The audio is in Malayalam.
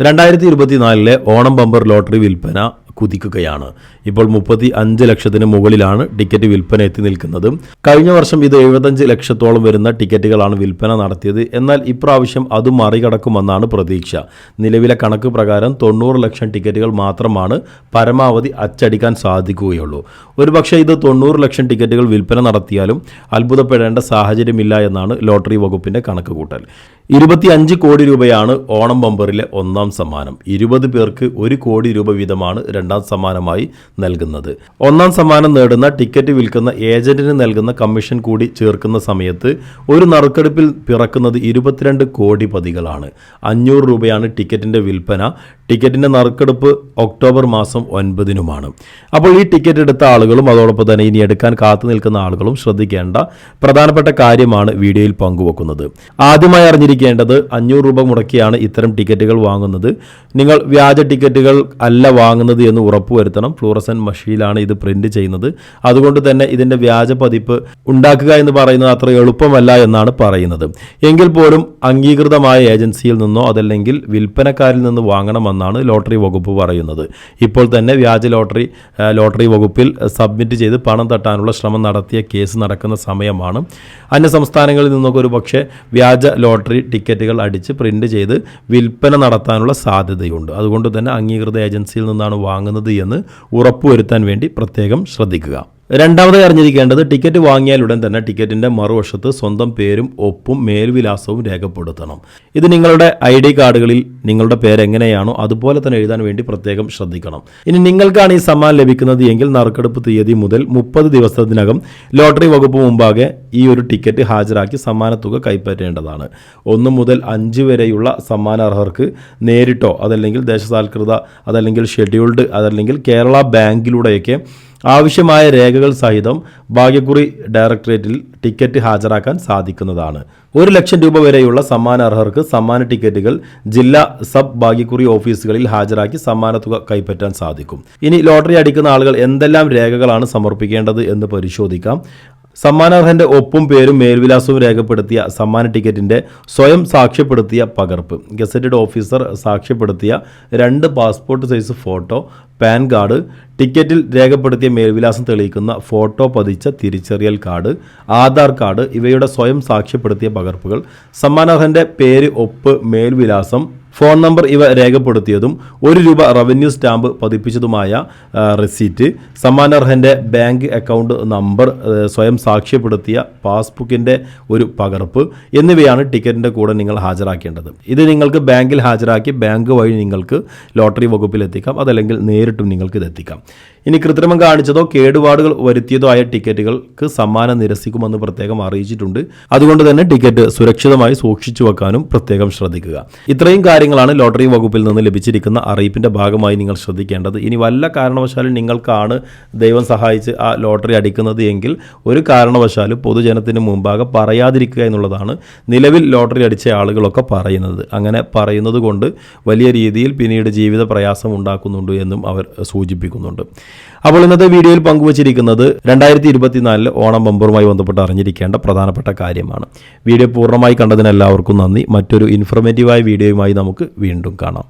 രണ്ടായിരത്തി ഇരുപത്തിനാലിലെ ഓണം ബമ്പർ ലോട്ടറി വിൽപ്പന കുതിക്കുകയാണ്. ഇപ്പോൾ മുപ്പത്തി അഞ്ച് ലക്ഷത്തിന് മുകളിലാണ് ടിക്കറ്റ് വിൽപ്പന എത്തി നിൽക്കുന്നത്. കഴിഞ്ഞ വർഷം ഇത് എഴുപത്തഞ്ച് ലക്ഷത്തോളം വരുന്ന ടിക്കറ്റുകളാണ് വിൽപ്പന നടത്തിയത്. എന്നാൽ ഇപ്രാവശ്യം അത് മറികടക്കുമെന്നാണ് പ്രതീക്ഷ. നിലവിലെ കണക്ക് പ്രകാരം തൊണ്ണൂറ് ലക്ഷം ടിക്കറ്റുകൾ മാത്രമാണ് പരമാവധി അച്ചടിക്കാൻ സാധിക്കുകയുള്ളൂ. ഒരുപക്ഷെ ഇത് തൊണ്ണൂറ് ലക്ഷം ടിക്കറ്റുകൾ വിൽപ്പന നടത്തിയാലും അത്ഭുതപ്പെടേണ്ട സാഹചര്യമില്ല എന്നാണ് ലോട്ടറി വകുപ്പിന്റെ കണക്കുകൂട്ടൽ ഇരുപത്തിയഞ്ച് കോടി രൂപയാണ് ഓണം ബമ്പറിലെ ഒന്നാം സമ്മാനം. ഇരുപത് പേർക്ക് ഒരു കോടി രൂപ വീതമാണ് രണ്ടാം സമ്മാനമായി നൽകുന്നത്. ഒന്നാം സമ്മാനം നേടുന്ന ടിക്കറ്റ് വിൽക്കുന്ന ഏജന്റിന് നൽകുന്ന കമ്മീഷൻ കൂടി ചേർക്കുന്ന സമയത്ത് ഒരു നറുക്കെടുപ്പിൽ പിറക്കുന്നത് ഇരുപത്തിരണ്ട് കോടി പതികളാണ്. അഞ്ഞൂറ് രൂപയാണ് ടിക്കറ്റിന്റെ വിൽപ്പന. ടിക്കറ്റിന്റെ നറുക്കെടുപ്പ് ഒക്ടോബർ മാസം ഒൻപതിനുമാണ്. അപ്പോൾ ഈ ടിക്കറ്റ് എടുത്ത ആളുകളും അതോടൊപ്പം തന്നെ ഇനി എടുക്കാൻ കാത്തു നിൽക്കുന്ന ആളുകളും ശ്രദ്ധിക്കേണ്ട പ്രധാനപ്പെട്ട കാര്യമാണ് വീഡിയോയിൽ പങ്കുവെക്കുന്നത്. ആദ്യമായി അറിഞ്ഞിരിക്കേണ്ടത് അഞ്ഞൂറ് രൂപ മുടക്കിയാണ് ഇത്തരം ടിക്കറ്റുകൾ വാങ്ങുന്നത്. നിങ്ങൾ വ്യാജ ടിക്കറ്റുകൾ അല്ല വാങ്ങുന്നത് എന്ന് ഉറപ്പുവരുത്തണം. ഫ്ലൂറസൻ മഷീലാണ് ഇത് പ്രിന്റ് ചെയ്യുന്നത്. അതുകൊണ്ട് തന്നെ ഇതിന്റെ വ്യാജ പതിപ്പ് ഉണ്ടാക്കുക എന്ന് പറയുന്നത് അത്ര എളുപ്പമല്ല എന്നാണ് പറയുന്നത്. എങ്കിൽ പോലും അംഗീകൃതമായ ഏജൻസിയിൽ നിന്നോ അതല്ലെങ്കിൽ വിൽപ്പനക്കാരിൽ നിന്ന് വാങ്ങണമെന്നാണ് ലോട്ടറി വകുപ്പ് പറയുന്നത്. ഇപ്പോൾ തന്നെ വ്യാജ ലോട്ടറി ലോട്ടറി വകുപ്പിൽ സബ്മിറ്റ് ചെയ്ത് പണം തട്ടാനുള്ള ശ്രമം നടത്തിയ കേസ് നടക്കുന്ന സമയമാണ്. അന്യ സംസ്ഥാനങ്ങളിൽ നിന്നൊക്കെ ഒരു പക്ഷേ വ്യാജ ലോട്ടറി ടിക്കറ്റുകൾ അടിച്ച് പ്രിന്റ് ചെയ്ത് വിൽപ്പന നടത്താനുള്ള സാധ്യതയുണ്ട്. അതുകൊണ്ട് തന്നെ അംഗീകൃത ഏജൻസിയിൽ നിന്നാണ് വാങ്ങുന്നത്. എന്ന് ഉറപ്പുവരുത്താൻ വേണ്ടി പ്രത്യേകം ശ്രദ്ധിക്കുക രണ്ടാമതായി അറിഞ്ഞിരിക്കേണ്ടത് ടിക്കറ്റ് വാങ്ങിയാൽ ഉടൻ തന്നെ ടിക്കറ്റിന്റെ മറുവശത്ത് സ്വന്തം പേരും ഒപ്പും മേൽവിലാസവും രേഖപ്പെടുത്തണം. ഇത് നിങ്ങളുടെ ഐ ഡി കാർഡുകളിൽ നിങ്ങളുടെ പേര് എങ്ങനെയാണോ അതുപോലെ തന്നെ എഴുതാൻ വേണ്ടി പ്രത്യേകം ശ്രദ്ധിക്കണം. ഇനി നിങ്ങൾക്കാണ് ഈ സമ്മാനം ലഭിക്കുന്നത് എങ്കിൽ നറുക്കെടുപ്പ് തീയതി മുതൽ മുപ്പത് ദിവസത്തിനകം ലോട്ടറി വകുപ്പ് മുമ്പാകെ ഈ ഒരു ടിക്കറ്റ് ഹാജരാക്കി സമ്മാനത്തുക കൈപ്പറ്റേണ്ടതാണ്. ഒന്ന് മുതൽ അഞ്ച് വരെയുള്ള സമ്മാനാർഹർക്ക് നേരിട്ടോ അതല്ലെങ്കിൽ ദേശസാൽകൃത അതല്ലെങ്കിൽ ഷെഡ്യൂൾഡ് അതല്ലെങ്കിൽ കേരള ബാങ്കിലൂടെയൊക്കെ ആവശ്യമായ രേഖകൾ സഹിതം ഭാഗ്യക്കുറി ഡയറക്ടറേറ്റിൽ ടിക്കറ്റ് ഹാജരാക്കാൻ സാധിക്കുന്നതാണ്. ഒരു ലക്ഷം രൂപ വരെയുള്ള സമ്മാനാർഹർക്ക് സമ്മാന ടിക്കറ്റുകൾ ജില്ലാ സബ് ഭാഗ്യക്കുറി ഓഫീസുകളിൽ ഹാജരാക്കി സമ്മാന തുക കൈപ്പറ്റാൻ സാധിക്കും. ഇനി ലോട്ടറി അടിക്കുന്ന ആളുകൾ എന്തെല്ലാം രേഖകളാണ് സമർപ്പിക്കേണ്ടത് എന്ന് പരിശോധിക്കാം. സമ്മാനാർഹന്റെ ഒപ്പും പേരും മേൽവിലാസവും രേഖപ്പെടുത്തിയ സമ്മാന ടിക്കറ്റിന്റെ സ്വയം സാക്ഷ്യപ്പെടുത്തിയ പകർപ്പ്. ഗസറ്റഡ് ഓഫീസർ സാക്ഷ്യപ്പെടുത്തിയ രണ്ട് passport size photo PAN card ടിക്കറ്റിൽ രേഖപ്പെടുത്തിയ മേൽവിലാസം തെളിയിക്കുന്ന ഫോട്ടോ പതിച്ച തിരിച്ചറിയൽ കാർഡ് ആധാർ കാർഡ് ഇവയുടെ സ്വയം സാക്ഷ്യപ്പെടുത്തിയ പകർപ്പുകൾ സമ്മാനാർഹന്റെ പേര് ഒപ്പ് മേൽവിലാസം ഫോൺ നമ്പർ ഇവ രേഖപ്പെടുത്തിയതും ഒരു രൂപ റവന്യൂ സ്റ്റാമ്പ് പതിപ്പിച്ചതുമായ റെസീറ്റ്. സമ്മാനർഹന്റെ ബാങ്ക് അക്കൗണ്ട് നമ്പർ സ്വയം സാക്ഷ്യപ്പെടുത്തിയ പാസ്ബുക്കിന്റെ ഒരു പകർപ്പ് എന്നിവയാണ് ടിക്കറ്റിന്റെ കൂടെ നിങ്ങൾ ഹാജരാക്കേണ്ടത്. ഇത് നിങ്ങൾക്ക് ബാങ്കിൽ ഹാജരാക്കി ബാങ്ക് വഴി നിങ്ങൾക്ക് ലോട്ടറി വകുപ്പിൽ എത്തിക്കാം. അതല്ലെങ്കിൽ നേരിട്ടും നിങ്ങൾക്ക് ഇത് എത്തിക്കാം. ഇനി കൃത്രിമം കാണിച്ചതോ കേടുപാടുകൾ വരുത്തിയതോ ആയ ടിക്കറ്റുകൾക്ക് സമ്മാനം നിരസിക്കുമെന്ന് പ്രത്യേകം അറിയിച്ചിട്ടുണ്ട്. അതുകൊണ്ട് തന്നെ ടിക്കറ്റ് സുരക്ഷിതമായി സൂക്ഷിച്ചു വെക്കാനും പ്രത്യേകം ശ്രദ്ധിക്കുക. ഇത്രയും കാര്യങ്ങളാണ് ലോട്ടറി വകുപ്പിൽ നിന്ന് ലഭിച്ചിരിക്കുന്ന അറിയിപ്പിന്റെ ഭാഗമായി നിങ്ങൾ ശ്രദ്ധിക്കേണ്ടത്. ഇനി വല്ല കാരണവശാലും നിങ്ങൾക്കാണ് ദൈവം സഹായിച്ച് ആ ലോട്ടറി അടിക്കുന്നത് എങ്കിൽ ഒരു കാരണവശാലും പൊതുജനത്തിന് മുമ്പാകെ പറയാതിരിക്കുക എന്നുള്ളതാണ് നിലവിൽ ലോട്ടറി അടിച്ച ആളുകളൊക്കെ പറയുന്നത്. അങ്ങനെ പറയുന്നത് കൊണ്ട് വലിയ രീതിയിൽ പിന്നീട് ജീവിത പ്രയാസം ഉണ്ടാക്കുന്നുണ്ട് എന്നും അവർ സൂചിപ്പിക്കുന്നുണ്ട്. അപ്പോൾ ഇന്നത്തെ വീഡിയോയിൽ പങ്കുവച്ചിരിക്കുന്നത് രണ്ടായിരത്തി ഇരുപത്തിനാലിൽ ഓണം ബമ്പറുമായി ബന്ധപ്പെട്ട് അറിഞ്ഞിരിക്കേണ്ട പ്രധാനപ്പെട്ട കാര്യമാണ്. വീഡിയോ പൂർണമായി കണ്ടതിന് എല്ലാവർക്കും നന്ദി. മറ്റൊരു ഇൻഫർമേറ്റീവായ വീഡിയോയുമായി നമുക്ക് വീണ്ടും കാണാം.